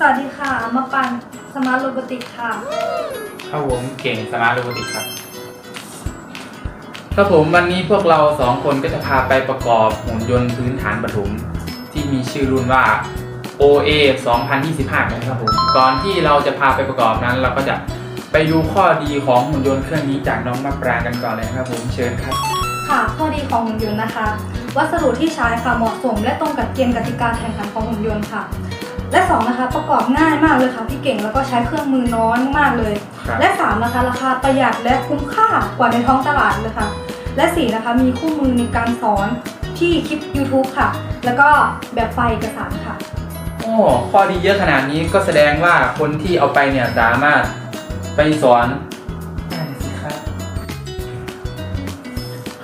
สวัสดีค่ะ มาปันสมาร์ทโรบอติกค่ะ ครับผมเก่งสมาร์ทโรบอติกครับครับผมวันนี้พวกเราสองคนก็จะพาไปประกอบหุ่นยนต์พื้นฐานปฐมที่มีชื่อรุ่นว่า OA 2025กันครับผมก่อนที่เราจะพาไปประกอบนั้น เราก็จะไปดูข้อดีของหุ่นยนต์เครื่องนี้จากน้องมะปรางกันก่อนเลยนะครับผมเชิญครับ ค่ะ ข้อดีของหุ่นยนต์นะคะ วัสดุที่ใช้ค่ะเหมาะสม และตรงกับเกณฑ์กติกาแข่งขันของหุ่นยนต์ค่ะ และสองนะคะประกอบง่ายมากเลยค่ะพี่เก่งแล้วก็ใช้เครื่องมือน้อยมากเลย ครับและสามนะคะราคาประหยัดและคุ้มค่ากว่าในท้องตลาดเลยค่ะ และสี่นะคะมีคู่มือในการสอนที่คลิป YouTube ค่ะ แล้วก็แบบไฟล์เอกสารค่ะ โอ้ข้อดีเยอะขนาดนี้ก็แสดงว่าคนที่เอาไปเนี่ยสามารถไปสอน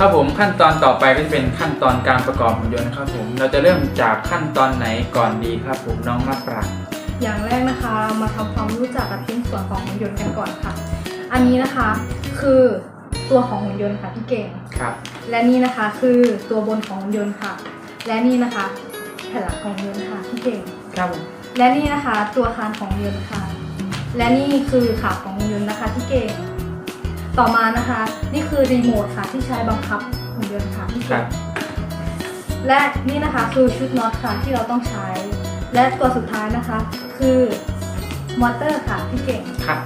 ครับผมขั้นตอนต่อไปก็จะเป็นขั้นตอนการประกอบหุ่นยนต์นะครับผมเราจะเริ่มจากขั้นตอนไหนก่อนดีครับผมน้องมะปรางอย่างแรกนะคะเรามาทำความรู้จักกับชิ้นส่วนของหุ่นยนต์กันก่อนค่ะ อันนี้นะคะคือตัวของหุ่นยนต์ค่ะพี่เก่ง ครับ และนี่นะคะคือตัวบนของหุ่นยนต์ค่ะ และนี่นะคะแผ่นหลังของหุ่นยนต์ค่ะพี่เก่ง ครับผมและนี่นะคะตัวคานของหุ่นยนต์ค่ะ และนี่คือขาของหุ่นยนต์นะคะพี่เก่ง ต่อมานะคะ นี่คือรีโมทค่ะที่ใช้บังคับหุ่นยนต์ค่ะพี่คเก่รังบและนี่นะคะคือชุดน็อตค่ะที่เราต้องใช้ และตัวสุดท้ายนะคะ คือมอเตอร์ค่ะพี่เก่ง ครับ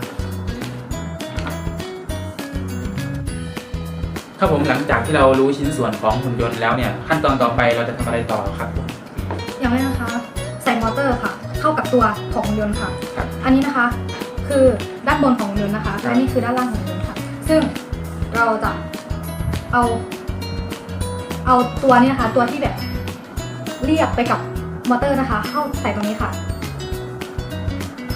ครับผมหลังจากที่เรารู้ชิ้นส่วนของหุ่นยนต์แล้วเนี่ย ขั้นตอนต่อไปเราจะทำอะไรต่อครับผม อย่างแรกนะคะ ใส่มอเตอร์ค่ะ เข้ากับตัวของหุ่นยนต์ค่ะ ครับอันนี้นะคะ คือด้านบนของหุ่นยนต์นะคะ ครับ และนี่คือด้านล่างของหุ่นยนต์ค่ะ ซึ่งเราจะเอา เอาตัวนี้นะคะ ตัวที่แบบเรียบไปกับมอเตอร์นะคะ เข้าใส่ตรงนี้ค่ะ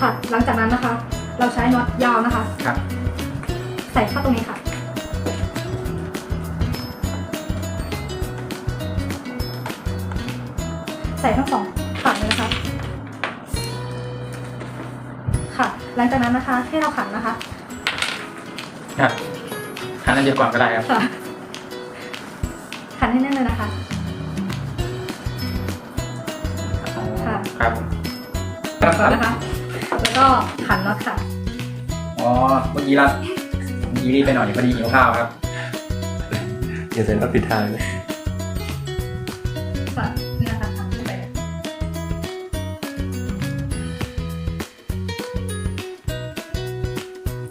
ค่ะ หลังจากนั้นนะคะ เราใช้น็อตยาวนะคะ ครับ ใส่เข้าตรงนี้ค่ะ ใส่ทั้งสองฝั่งเลยนะคะ ค่ะ หลังจากนั้นนะคะ ให้เราขันนะคะ ครับขันอันเดียวก่อนก็ได้ครับ ค่ะขันให้แน่นเลยนะคะ ค่ะ ครับผมครับคก่อรันบนะคะ แล้วก็ขันน็อตค่ะ อ๋อ เมื่อกี้เราเมื่อกี้รีบไปหน่อยพอดีหิวข้าวครับ อย่าเซ็นรับผิดทางเลยค่ะนี่นะคะขันเข้าไป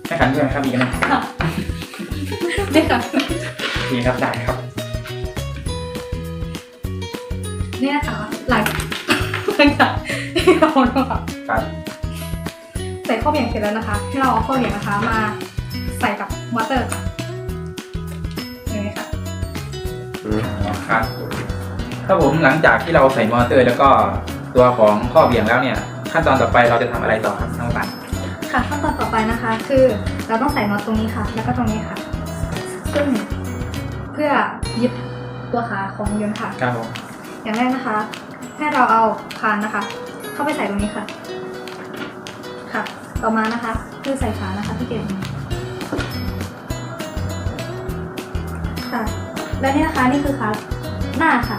ให้ขันด้วยไหมครับอีกไหมค่ะ นี่ค่ะโอเคครับได้ครับนี่นะคะหลังหลังจากที่เรานะคะครับใส่ข้อเหวี่ยงเสร็จแล้วนะคะ ให้เราเอาข้อเหวี่ยงนะคะมาใส่กับมอเตอร์ค่ะอย่างนี้ค่ะครับครับผมหลังจากที่เราใส่มอเตอร์ แล้วก็ตัวของข้อเบี่ยงแล้วเนี่ย ขั้นตอนต่อไปเราจะทำอะไรต่อครับน้องปันค่ะขั้นตอนต่อไปนะคะ คือเราต้องใส่น็อตตรงนี้ค่ะ แล้วก็ตรงนี้ค่ะ ซึ่งเพื่อยึดตัวขาของยนต์ค่ะ ครับผมอย่างแรกนะคะ ให้เราเอาคานนะคะ เข้าไปใส่ตรงนี้ค่ะ ค่ะ ต่อมานะคะ คือใส่ขานะคะพี่เก่งค่ะ และนี่นะคะนี่คือขาหน้าค่ะ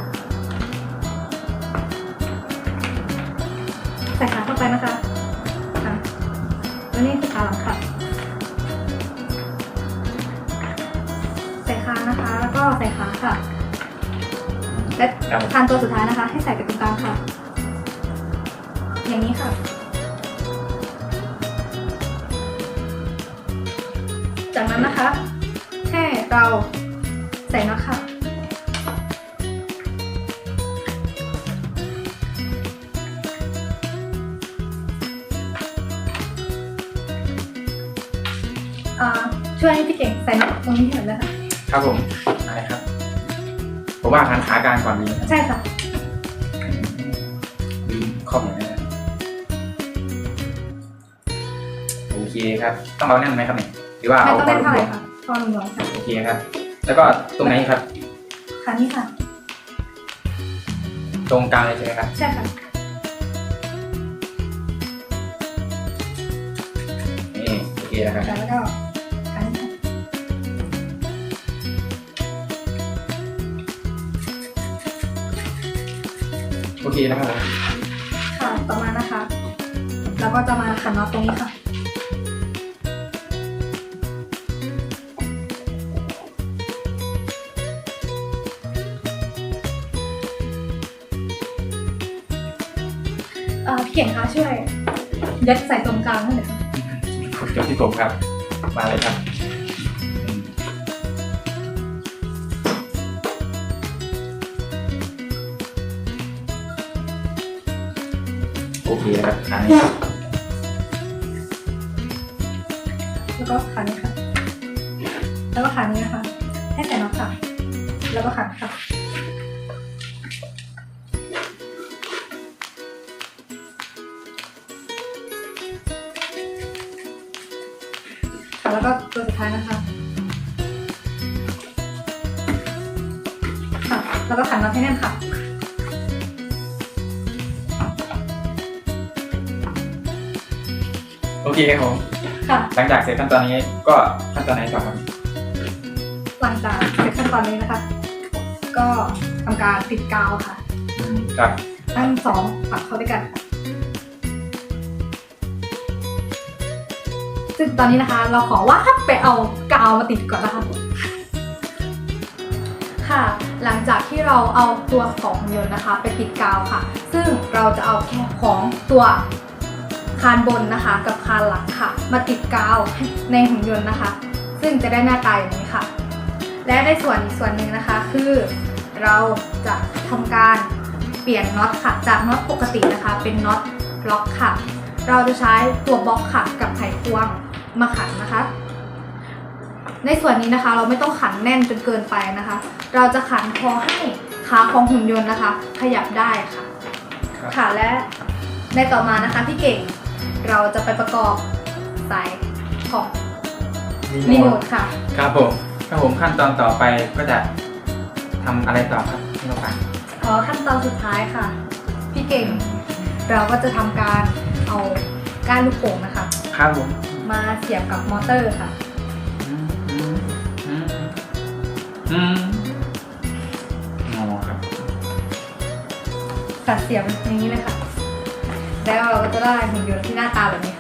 ใส่ขาเข้าไปนะคะค่ะแล้วนี่คือขาหลังค่ะ นนะคะ แล้วก็ใส่ขาค่ะ และครับผมคานตัวสุดท้ายนะคะ ให้ใส่ไปตรงกลางค่ะ อย่างนี้ค่ะ จากนั้นนะคะให้เราใส่น็อตค่ะอ่าช่วยให้พี่เก่งใส่น็อตตรงนี้ให้หน่อยเลยค่ะ ครับผมอะไรครับ ผมว่าหันขากลางก่อนดีนะครับใช่ค่ะลืมข้อมูลนะโอเคครับ ต้องเอาแน่นไหมครับเนี่ยหรือว่าไม่เอาต้องพอเล่นลเท่าไหร่งค่ะพอหนุ่มๆค่ะโอเคครับ แล้วก็ตรงไหนครับ ค่ะนี่ค่ะ ตรงกลางเลยใช่ไหมครับ ใช่ค่ะ นี่โอเคนะครับ แล้วก็ โอเคนะครับผมค่ะต่อมานะคะ แล้วก็จะมาขันน็อตตรงนี้ค่ะ เอ่อพี่เก่งคะช่วยยัดใส่ตรงกลางให้หน่อยค่ะ จบที่ผมครับ มาเลยครับ โอเคครับอันนี้แล้วก็ขันค่ะ แล้วก็ขันนี้นะคะ ให้ใส่น็อตค่ะ แล้วก็ขันค่ะ ค่ะ แล้วก็ตัวสุดท้ายนะคะ ค่ะ แล้วก็ขันน็อตให้แน่นค่ะ โอเคครับผมค่ะหลังจากเสร็จขั้นตอนนี้ก็ขั้นตอนไหนต่อครับหลังจากเสร็จขั้นตอนนี้นะคะ ก็ทำการติดกาวค่ะอืมครับทั้งสองฝักเข้าด้วยกันค่ะซึ่งตอนนี้นะคะ เราขอว่าไปเอากาวมาติดก่อนนะคะค่ะ หลังจากที่เราเอาตัวของหุ่นยนต์นะคะ ไปติดกาวค่ะ ซึ่งเราจะเอาแค่ของตัว คานบนนะคะ กับคานหลังค่ะ มาติดกาวในหุ่นยนต์นะคะ ซึ่งจะได้หน้าตาอย่างนี้ค่ะ และในส่วนอีกส่วนหนึ่งนะคะ คือเราจะทำการเปลี่ยนน็อตค่ะ จากน็อตปกตินะคะ เป็นน็อตล็อกค่ะ เราจะใช้ตัวบล็อกค่ะกับไขควงมาขันนะคะ ในส่วนนี้นะคะเราไม่ต้องขันแน่นจนเกินไปนะคะ เราจะขันพอให้ขาของหุ่นยนต์นะคะ ขยับได้ค่ะครับค่ะและในต่อมานะคะพี่เก่ง เราจะไปประกอบสายของรีโมทค่ะ ครับผมครับผมขั้นตอนต่อไปก็จะทำอะไรต่อครับพี่นกปังพอขั้นตอนสุดท้ายค่ะ พี่เก่งเราก็จะทำการเอาก้านลูกโป่งนะคะ ครับผมมาเสียบกับมอเตอร์ค่ะ อืมอืมอืมอืมอ๋อครับค่ะเสียบอย่างนี้เลยค่ะ แล้วเราก็จะได้หุ่นยนต์ที่หน้าตาแบบนี้